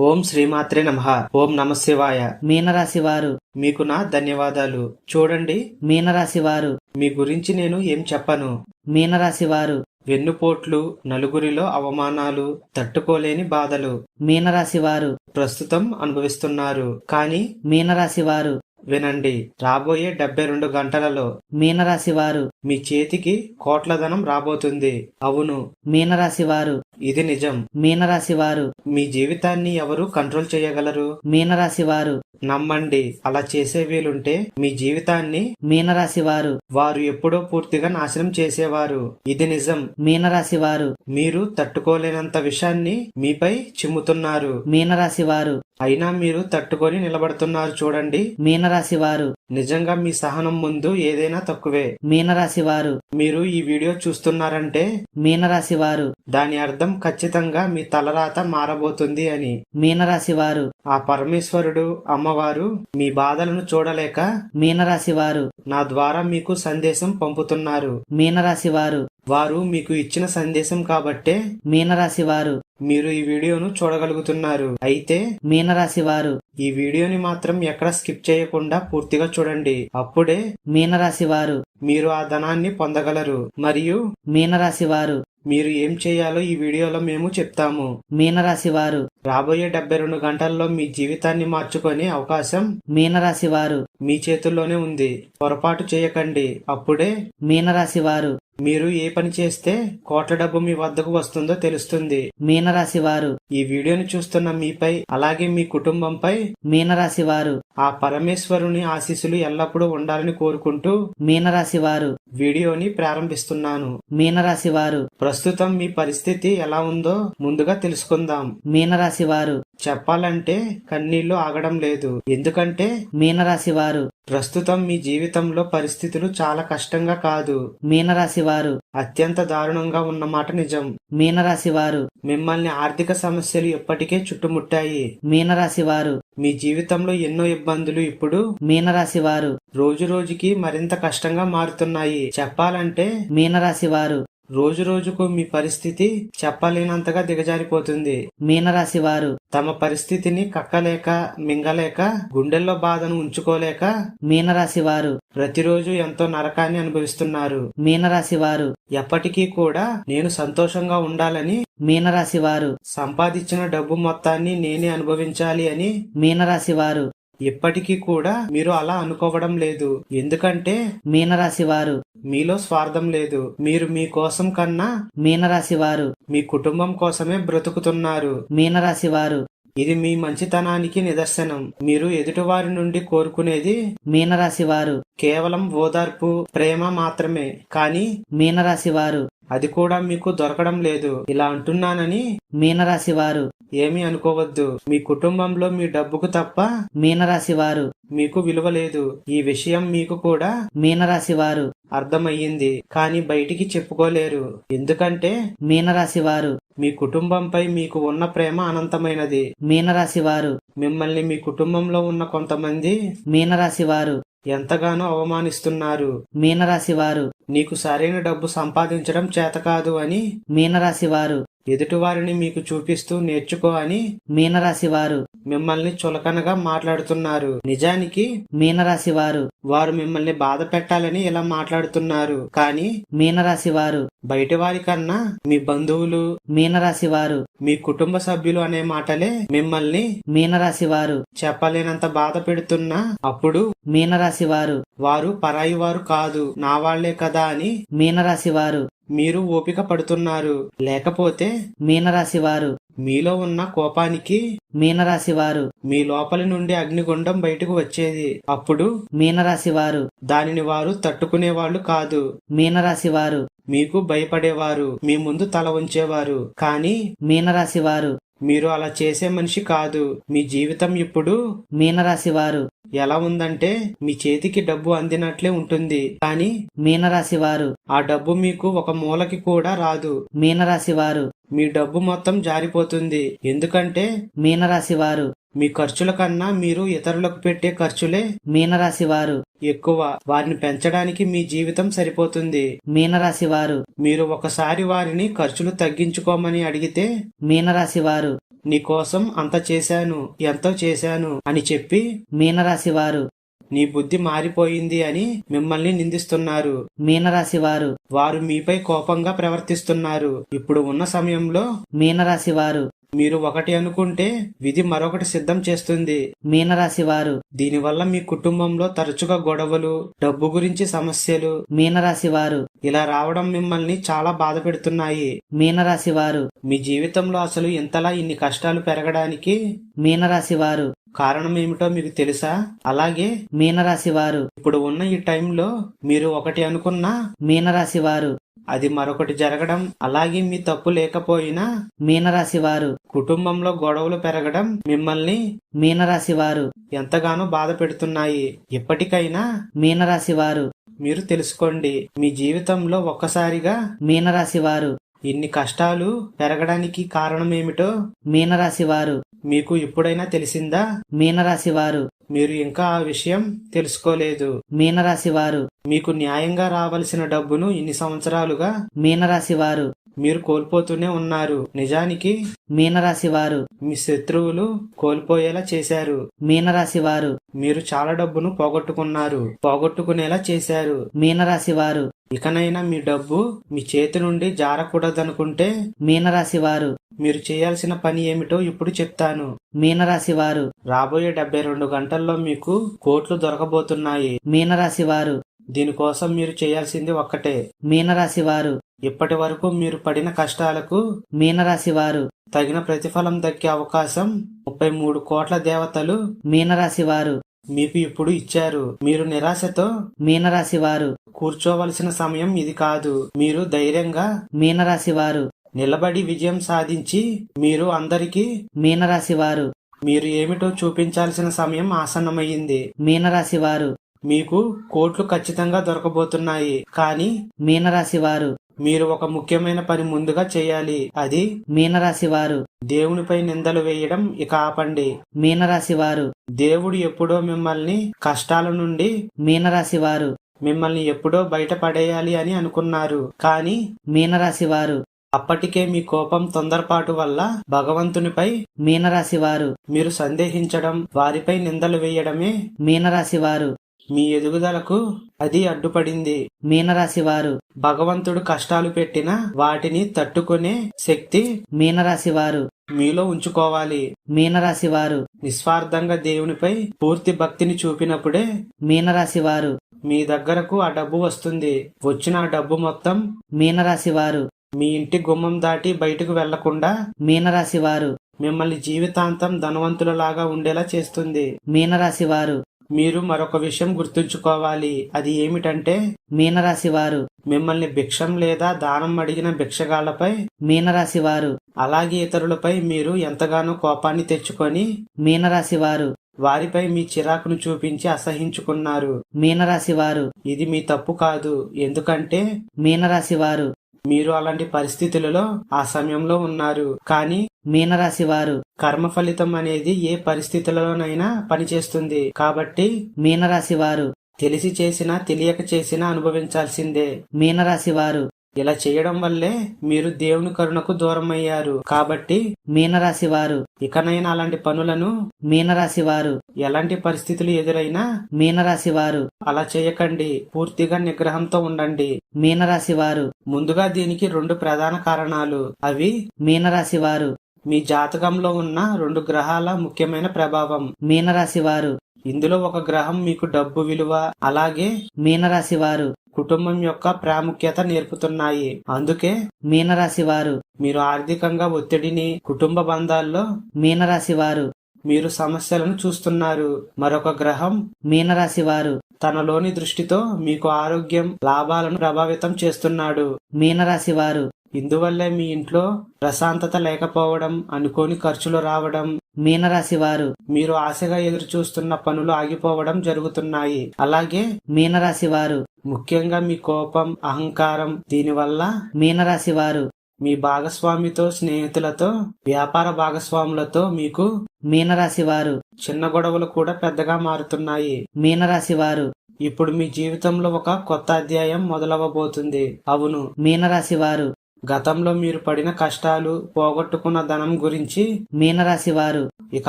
ఓం శ్రీమాత్రే నమ. ఓం నమ శివాయ. మీనరాశి వారు మీకు నా ధన్యవాదాలు? చూడండి. మీనరాశి వారు మీ గురించి నేను ఏం చెప్పను. మీనరాశి వారు వెన్నుపోట్లు నలుగురిలో అవమానాలు తట్టుకోలేని బాధలు. మీనరాశి వారు ప్రస్తుతం అనుభవిస్తున్నారు. కానీ మీనరాశి వారు వినండి. రాబోయే డెబ్బై రెండు గంటలలో మీనరాశి వారు మీ చేతికి కోట్ల ధనం రాబోతుంది. అవును. మీనరాశి వారు ఇది నిజం. మీనరాశి వారు మీ జీవితాన్ని ఎవరు కంట్రోల్ చేయగలరు? మీనరాశి వారు నమ్మండి అలా చేసే వీలుంటే మీ జీవితాన్ని మీనరాశి వారు వారు ఎప్పుడో పూర్తిగా నాశనం చేసేవారు. ఇది నిజం. మీనరాశి వారు మీరు తట్టుకోలేనంత విషయాన్ని మీపై చిమ్ముతున్నారు. మీనరాశి వారు అయినా మీరు తట్టుకొని నిలబడుతున్నారు చూడండి. మీనరాశి వారు నిజంగా మీ సహనం ముందు ఏదైనా తక్కువే. మీనరాశి వారు మీరు ఈ వీడియో చూస్తున్నారంటే మీనరాశి వారు దాని అర్థం ఖచ్చితంగా మీ తలరాత మారబోతుంది అని. మీనరాశి వారు ఆ పరమేశ్వరుడు అమ్మవారు మీ బాధలను చూడలేక మీనరాశి వారు నా ద్వారా మీకు సందేశం పంపుతున్నారు. మీనరాశి వారు వారు మీకు ఇచ్చిన సందేశం కాబట్టే మీనరాశి వారు మీరు ఈ వీడియోను చూడగలుగుతున్నారు. అయితే మీనరాశి వారు. ఈ వీడియోని మాత్రం ఎక్కడ స్కిప్ చేయకుండా పూర్తిగా చూడండి. అప్పుడే మీనరాశి వారు. మీరు ఆ ధనాన్ని పొందగలరు. మరియు మీనరాశి వారు. మీరు ఏం చేయాలో ఈ వీడియోలో మేము చెప్తాము. మీనరాశి వారు. రాబోయే డెబ్బై రెండు గంటల్లో మీ జీవితాన్ని మార్చుకునే అవకాశం మీనరాశి వారు. మీ చేతుల్లోనే ఉంది. పొరపాటు చేయకండి. అప్పుడే మీనరాశి వారు. మీరు ఏ పని చేస్తే కోట్ల డబ్బు మీ వద్దకు వస్తుందో తెలుస్తుంది. మీనరాశి వారు. ఈ వీడియోని చూస్తున్న మీపై అలాగే మీ కుటుంబంపై మీనరాశి వారు. ఆ పరమేశ్వరుని ఆశీస్సులు ఎల్లప్పుడూ ఉండాలని కోరుకుంటూ మీనరాశి వారు. వీడియోని ప్రారంభిస్తున్నాను. మీనరాశి వారు. ప్రస్తుతం మీ పరిస్థితి ఎలా ఉందో ముందుగా తెలుసుకుందాం. మీనరాశి వారు. చెప్పాలంటే కన్నీళ్ళు ఆగడం లేదు. ఎందుకంటే మీనరాశి వారు ప్రస్తుతం మీ జీవితంలో పరిస్థితులు చాలా కష్టంగా కాదు. మీనరాశి వారు అత్యంత దారుణంగా ఉన్నమాట నిజం. మీనరాశి వారు మిమ్మల్ని ఆర్థిక సమస్యలు ఎప్పటికే చుట్టుముట్టాయి. మీనరాశి వారు మీ జీవితంలో ఎన్నో ఇబ్బందులు ఇప్పుడు మీనరాశి వారు రోజు రోజుకి మరింత కష్టంగా మారుతున్నాయి. చెప్పాలంటే మీనరాశి వారు రోజు రోజుకు మీ పరిస్థితి చెప్పలేనంతగా దిగజారిపోతుంది. మీనరాశి వారు తమ పరిస్థితిని కక్కలేక మింగలేక గుండెల్లో బాధను ఉంచుకోలేక మీనరాశి వారు ప్రతిరోజు ఎంతో నరకాన్ని అనుభవిస్తున్నారు. మీనరాశి వారు ఎప్పటికీ కూడా నేను సంతోషంగా ఉండాలని మీనరాశి వారు సంపాదించిన డబ్బు మొత్తాన్ని నేనే అనుభవించాలి అని మీనరాశి వారు ఇప్పటికీ కూడా మీరు అలా అనుకోవడం లేదు. ఎందుకంటే మీనరాశి వారు మీలో స్వార్థం లేదు. మీరు మీ కోసం కన్నా మీనరాశి వారు మీ కుటుంబం కోసమే బ్రతుకుతున్నారు. మీనరాశి వారు ఇది మీ మంచితనానికి నిదర్శనం. మీరు ఎదుటివారి నుండి కోరుకునేది మీనరాశి వారు కేవలం ఓదార్పు ప్రేమ మాత్రమే. కానీ మీనరాశి వారు అది కూడా మీకు దొరకడం లేదు. ఇలా అంటున్నానని మీనరాశి వారు ఏమీ అనుకోవద్దు. మీ కుటుంబంలో మీ డబ్బుకు తప్ప మీనరాశి వారు మీకు విలువ లేదు. ఈ విషయం మీకు కూడా మీనరాశి వారు అర్థమయ్యింది. కానీ బయటికి చెప్పుకోలేరు. ఎందుకంటే మీనరాశి వారు మీ కుటుంబంపై మీకు ఉన్న ప్రేమ అనంతమైనది. మీనరాశి వారు మిమ్మల్ని మీ కుటుంబంలో ఉన్న కొంతమంది మీనరాశి వారు ఎంతగానో అవమానిస్తున్నారు. మీనరాశి వారు నీకు సరైన డబ్బు సంపాదించడం చేత కాదు అని మీనరాశి వారు ఎదుటివారిని మీకు చూపిస్తూ నేర్చుకో అని మీనరాశి వారు మిమ్మల్ని చులకనగా మాట్లాడుతున్నారు. నిజానికి మీనరాశి వారు వారు మిమ్మల్ని బాధ పెట్టాలని ఇలా మాట్లాడుతున్నారు. కానీ మీనరాశి వారు బయటి వారి కన్నా మీ బంధువులు మీనరాశి వారు మీ కుటుంబ సభ్యులు అనే మాటలే మిమ్మల్ని మీనరాశి వారు చెప్పలేనంత బాధ పెడుతున్నా. అప్పుడు మీనరాశి వారు వారు పరాయి వారు కాదు. నా వాళ్ళే కదా. అని మీనరాశి వారు మీరు ఓపిక పడుతున్నారు. లేకపోతే మీనరాశి వారు మీలో ఉన్న కోపానికి మీనరాశి వారు మీ లోపలి నుండి అగ్నిగుండం బయటకు వచ్చేది. అప్పుడు మీనరాశి వారు దానిని వారు తట్టుకునేవాళ్ళు కాదు. మీనరాశి వారు మీకు భయపడేవారు. మీ ముందు తల ఉంచేవారు. కానీ మీనరాశి వారు మీరు అలా చేసే మనిషి కాదు. మీ జీవితం ఇప్పుడు మీనరాశి వారు ఎలా ఉందంటే మీ చేతికి డబ్బు అందినట్లే ఉంటుంది. కానీ మీనరాశి వారు ఆ డబ్బు మీకు ఒక మూలకి కూడా రాదు. మీనరాశి వారు మీ డబ్బు మొత్తం జారిపోతుంది. ఎందుకంటే మీనరాశి వారు మీ ఖర్చుల కన్నా మీరు ఇతరులకు పెట్టే ఖర్చులే. మీనరాశి వారు ఎక్కువ వారిని పెంచడానికి మీ జీవితం సరిపోతుంది. మీనరాశి వారు మీరు ఒకసారి వారిని ఖర్చులు తగ్గించుకోమని అడిగితే మీనరాశి వారు నీకోసం అంత చేశాను ఎంతో చేశాను అని చెప్పి మీనరాశి వారు నీ బుద్ధి మారిపోయింది అని మిమ్మల్ని నిందిస్తున్నారు. మీనరాశి వారు వారు మీపై కోపంగా ప్రవర్తిస్తున్నారు. ఇప్పుడు ఉన్న సమయంలో మీనరాశి వారు మీరు ఒకటి అనుకుంటే విధి మరొకటి సిద్ధం చేస్తుంది. మీనరాశి వారు. దీనివల్ల మీ కుటుంబంలో తరచుగా గొడవలు డబ్బు గురించి సమస్యలు. మీనరాశి వారు. ఇలా రావడం మిమ్మల్ని చాలా బాధ పెడుతున్నాయి. మీనరాశి వారు. మీ జీవితంలో అసలు ఇంతలా ఇన్ని కష్టాలు పెరగడానికి? మీనరాశి వారు. కారణం ఏమిటో మీకు తెలుసా? అలాగే మీనరాశి వారు. ఇప్పుడు ఉన్న ఈ టైంలో మీరు ఒకటి అనుకున్నా? మీనరాశి వారు. అది మరొకటి జరగడం అలాగే మీ తప్పు లేకపోయినా మీనరాశి వారు. కుటుంబంలో గొడవలు పెరగడం మిమ్మల్ని మీనరాశి వారు. ఎంతగానో బాధ పెడుతున్నాయి. ఇప్పటికైనా మీనరాశి వారు. మీరు తెలుసుకోండి మీ జీవితంలో ఒక్కసారిగా మీనరాశి వారు. ఇన్ని కష్టాలు పెరగడానికి కారణమేమిటో? మీనరాశి వారు మీకు ఇప్పుడైనా తెలిసిందా? మీనరాశి వారు మీరు ఇంకా ఆ విషయం తెలుసుకోలేదు. మీనరాశి వారు మీకు న్యాయంగా రావలసిన డబ్బును ఇన్ని సంవత్సరాలుగా మీనరాశి వారు మీరు కోల్పోతూనే ఉన్నారు. నిజానికి మీనరాశి వారు మీ శత్రువులు కోల్పోయేలా చేశారు. మీనరాశి వారు మీరు చాలా డబ్బును పోగొట్టుకున్నారు. పోగొట్టుకునేలా చేశారు. మీనరాశి వారు ఇకనైనా మీ డబ్బు మీ చేతి నుండి జారకూడదనుకుంటే మీనరాశి వారు మీరు చేయాల్సిన పని ఏమిటో ఇప్పుడు చెప్తాను. మీనరాశి వారు రాబోయే డెబ్బై రెండు గంటల్లో మీకు కోట్లు దొరకబోతున్నాయి. మీనరాశి వారు దీనికోసం మీరు చేయాల్సింది ఒక్కటే. మీనరాశి వారు ఇప్పటి వరకు మీరు పడిన కష్టాలకు మీనరాశి వారు తగిన ప్రతిఫలం దక్కే అవకాశం ముప్పై మూడు కోట్ల దేవతలు మీనరాశి వారు మీకు ఇప్పుడు ఇచ్చారు. మీరు నిరాశతో మీనరాశి వారు కూర్చోవలసిన సమయం ఇది కాదు. మీరు ధైర్యంగా మీనరాశి వారు నిలబడి విజయం సాధించి మీరు అందరికీ మీనరాశి వారు మీరు ఏమిటో చూపించాల్సిన సమయం ఆసన్నమయ్యింది మీనరాశి వారు మీకు కోట్లు ఖచ్చితంగా దొరకబోతున్నాయి. కానీ మీనరాశి వారు మీరు ఒక ముఖ్యమైన పని ముందుగా చేయాలి. అది మీనరాశి వారు దేవునిపై నిందలు వేయడం ఇక ఆపండి. మీనరాశి వారు దేవుడు ఎప్పుడో మిమ్మల్ని కష్టాల నుండి మీనరాశి వారు మిమ్మల్ని ఎప్పుడో బయట పడేయాలి అని అనుకున్నారు. కానీ మీనరాశి వారు అప్పటికే మీ కోపం తొందరపాటు వల్ల భగవంతునిపై మీనరాశి వారు మీరు సందేహించడం వారిపై నిందలు వేయడమే మీనరాశి వారు మీ ఎదుగుదలకు అది అడ్డుపడింది. మీనరాశి వారు భగవంతుడు కష్టాలు పెట్టిన వాటిని తట్టుకునే శక్తి మీనరాశి వారు మీలో ఉంచుకోవాలి. మీనరాశి వారు నిస్వార్థంగా దేవునిపై పూర్తి భక్తిని చూపినప్పుడే మీనరాశి వారు మీ దగ్గరకు ఆ డబ్బు వస్తుంది. వచ్చిన ఆ డబ్బు మొత్తం మీనరాశి వారు మీ ఇంటి గుమ్మం దాటి బయటకు వెళ్ళకుండా మీనరాశి వారు మిమ్మల్ని జీవితాంతం ధనవంతులలాగా ఉండేలా చేస్తుంది. మీనరాశి వారు మీరు మరొక విషయం గుర్తుంచుకోవాలి. అది ఏమిటంటే మీనరాశి వారు. మిమ్మల్ని భిక్షం లేదా దానం అడిగిన భిక్షగాళ్ళపై మీనరాశి వారు. అలాగే ఇతరులపై మీరు ఎంతగానో కోపాన్ని తెచ్చుకొని మీనరాశి వారు. వారిపై మీ చిరాకును చూపించి అసహించుకున్నారు. మీనరాశి వారు. ఇది మీ తప్పు కాదు. ఎందుకంటే మీనరాశి వారు. మీరు అలాంటి పరిస్థితులలో ఆ సమయంలో ఉన్నారు. కానీ మీనరాశి వారు కర్మ ఫలితం అనేది ఏ పరిస్థితులలోనైనా పనిచేస్తుంది. కాబట్టి మీనరాశి వారు తెలిసి చేసినా తెలియక చేసినా అనుభవించాల్సిందే. మీనరాశి వారు ఇలా చేయడం వల్లే మీరు దేవుని కరుణకు దూరం అయ్యారు కాబట్టి మీనరాశి వారు ఇకనైనా అలాంటి పనులను మీనరాశి వారు ఎలాంటి పరిస్థితులు ఎదురైనా మీనరాశి వారు అలా చేయకండి. పూర్తిగా నిగ్రహంతో ఉండండి. మీనరాశి వారు ముందుగా దీనికి రెండు ప్రధాన కారణాలు. అవి మీనరాశి వారు మీ జాతకంలో ఉన్న రెండు గ్రహాల ముఖ్యమైన ప్రభావం. మీనరాశి వారు ఇందులో ఒక గ్రహం మీకు డబ్బు విలువ. అలాగే మీనరాశి వారు కుటుంబం యొక్క ప్రాముఖ్యత నేర్పుతున్నాయి. అందుకే మీనరాశి వారు మీరు ఆర్థికంగా ఒత్తిడిని కుటుంబ బంధాల్లో మీనరాశి వారు మీరు సమస్యలను చూస్తున్నారు. మరొక గ్రహం మీనరాశి వారు తనలోని దృష్టితో మీకు ఆరోగ్యం లాభాలను ప్రభావితం చేస్తున్నాడు. మీనరాశి వారు ఇందువల్లే మీ ఇంట్లో ప్రశాంతత లేకపోవడం అనుకోని ఖర్చులు రావడం మీనరాశి వారు మీరు ఆశగా ఎదురు చూస్తున్న పనులు ఆగిపోవడం జరుగుతున్నాయి. అలాగే మీనరాశి వారు ముఖ్యంగా మీ కోపం అహంకారం దీనివల్ల మీనరాశి వారు మీ భాగస్వామితో స్నేహితులతో వ్యాపార భాగస్వాములతో మీకు మీనరాశి వారు చిన్న గొడవలు కూడా పెద్దగా మారుతున్నాయి. మీనరాశి వారు ఇప్పుడు మీ జీవితంలో ఒక కొత్త అధ్యాయం మొదలవ్వబోతుంది అవును. మీనరాశి వారు గతంలో మీరు పడిన కష్టాలు పోగొట్టుకున్న ధనం గురించి మీనరాశి వారు. ఇక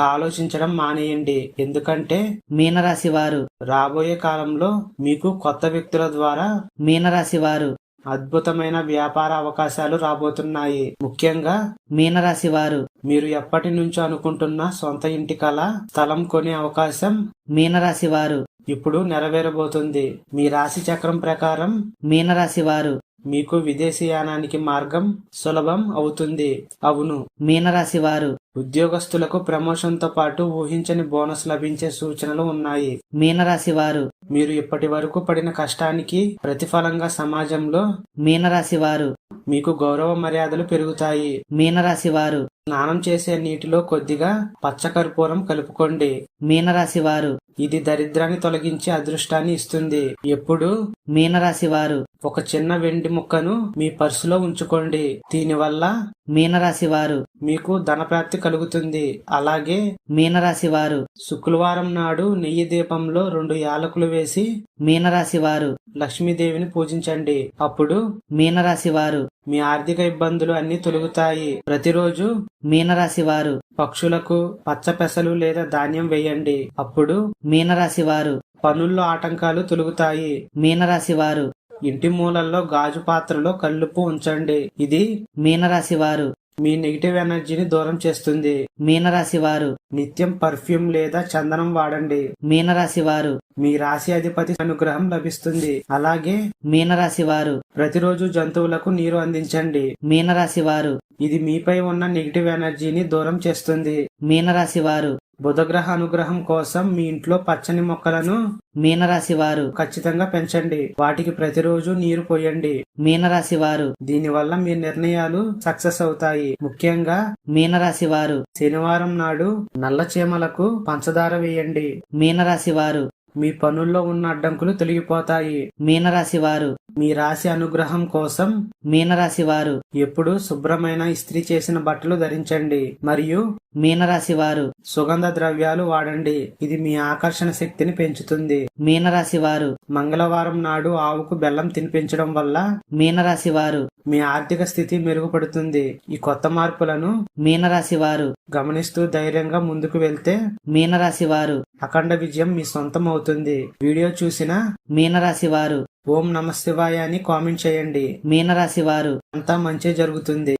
ఆలోచించడం మానేయండి. ఎందుకంటే మీనరాశి వారు. రాబోయే కాలంలో మీకు కొత్త వ్యక్తుల ద్వారా మీనరాశి వారు. అద్భుతమైన వ్యాపార అవకాశాలు రాబోతున్నాయి. ముఖ్యంగా మీనరాశి వారు. మీరు ఎప్పటి నుంచో అనుకుంటున్న సొంత ఇంటి కల స్థలం కొనే అవకాశం మీనరాశి వారు. ఇప్పుడు నెరవేరబోతుంది. మీ రాశి చక్రం ప్రకారం మీనరాశి వారు. మీకు విదేశీయానానికి మార్గం సులభం అవుతుంది. అవును. మీనరాశి వారు ఉద్యోగస్తులకు ప్రమోషన్తో పాటు ఊహించని బోనస్ లభించే సూచనలు ఉన్నాయి. మీనరాశి వారు మీరు ఇప్పటి వరకు పడిన కష్టానికి ప్రతిఫలంగా సమాజంలో మీనరాశి వారు మీకు గౌరవ మర్యాదలు పెరుగుతాయి. మీనరాశి వారు స్నానం చేసే నీటిలో కొద్దిగా పచ్చకర్పూరం కలుపుకోండి. మీనరాశి వారు ఇది దరిద్రాన్ని తొలగించి అదృష్టాన్ని ఇస్తుంది. ఎప్పుడు? మీనరాశి వారు ఒక చిన్న వెండి ముక్కను మీ పర్సులో ఉంచుకోండి. దీనివల్ల మీనరాశి వారు మీకు ధనప్రాప్తి కలుగుతుంది. అలాగే మీనరాశి వారు శుక్రవారం నాడు నెయ్యి దీపంలో రెండు యాలకులు వేసి మీనరాశి వారు లక్ష్మీదేవిని పూజించండి. అప్పుడు మీనరాశి వారు మీ ఆర్థిక ఇబ్బందులు అన్ని తొలగుతాయి. ప్రతిరోజు మీనరాశి వారు పక్షులకు పచ్చ పెసలు లేదా ధాన్యం వేయండి. అప్పుడు మీనరాశి వారు పనుల్లో ఆటంకాలు తొలగుతాయి. మీనరాశి వారు ఇంటి మూలల్లో గాజు పాత్రలో కల్లుపు ఉంచండి. ఇది మీనరాశి వారు మీ నెగిటివ్ ఎనర్జీని దూరం చేస్తుంది. మీనరాశి వారు నిత్యం పర్ఫ్యూమ్ లేదా చందనం వాడండి. మీనరాశి వారు మీ రాశి అధిపతి అనుగ్రహం లభిస్తుంది. అలాగే మీనరాశి వారు ప్రతిరోజు జంతువులకు నీరు అందించండి. మీనరాశి వారు ఇది మీపై ఉన్న నెగిటివ్ ఎనర్జీని దూరం చేస్తుంది. మీనరాశి వారు బుధగ్రహ అనుగ్రహం కోసం మీ ఇంట్లో పచ్చని మొక్కలను మీనరాశి వారు ఖచ్చితంగా పెంచండి. వాటికి ప్రతిరోజు నీరు పోయండి. మీనరాశి వారు దీనివల్ల మీ నిర్ణయాలు సక్సెస్ అవుతాయి. ముఖ్యంగా మీనరాశి వారు శనివారం నాడు నల్ల చీమలకు పంచదార వేయండి. మీనరాశి వారు మీ పనుల్లో ఉన్న అడ్డంకులు తొలగిపోతాయి. మీనరాశి వారు మీ రాశి అనుగ్రహం కోసం మీనరాశి వారు ఎప్పుడు శుభ్రమైన ఇస్త్రీ చేసిన బట్టలు ధరించండి. మరియు మీనరాశి వారు సుగంధ ద్రవ్యాలు వాడండి. ఇది మీ ఆకర్షణ శక్తిని పెంచుతుంది. మీనరాశి వారు మంగళవారం నాడు ఆవుకు బెల్లం తినిపించడం వల్ల మీనరాశి వారు మీ ఆర్థిక స్థితి మెరుగుపడుతుంది. ఈ కొత్త మార్పులను మీనరాశి వారు గమనిస్తూ ధైర్యంగా ముందుకు వెళ్తే మీనరాశి వారు అఖండ విజయం మీ సొంతం అవుతుంది వీడియో చూసిన మీనరాశి వారు ఓం నమ శివాయ అని కామెంట్ చేయండి. మీనరాశి వారు అంతా మంచి జరుగుతుంది.